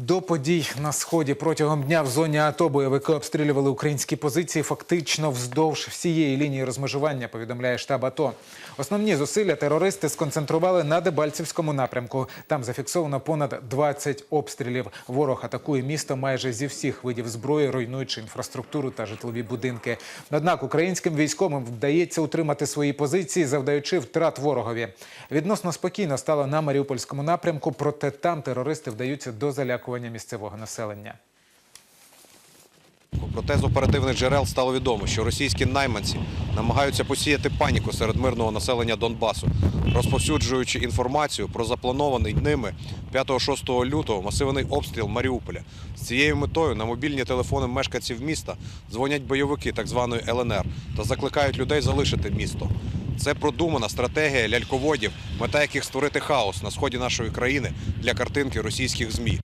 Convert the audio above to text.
До подій на сході протягом дня в зоні АТО бойовики обстрілювали українські позиції фактично вздовж всієї лінії розмежування. Повідомляє штаб АТО. Основні зусилля терористи сконцентрували на Дебальцівському напрямку. Там зафіксовано понад 20 обстрілів. Ворог атакує місто майже зі всіх видів зброї, руйнуючи інфраструктуру та житлові будинки. Однак українським військовим вдається утримати свої позиції, завдаючи втрат ворогові. Відносно спокійно стало на Маріупольському напрямку, проте там терористи вдаються до залякування місцевого населення. Проте з оперативних джерел стало відомо, що російські найманці намагаються посіяти паніку серед мирного населення Донбасу, розповсюджуючи інформацію про запланований ними 5-6 лютого масивний обстріл Маріуполя. З цією метою на мобільні телефони мешканців міста дзвонять бойовики так званої ЛНР та закликають людей залишити місто. Це продумана стратегія ляльководів, мета яких створити хаос на сході нашої країни для картинки російських змі.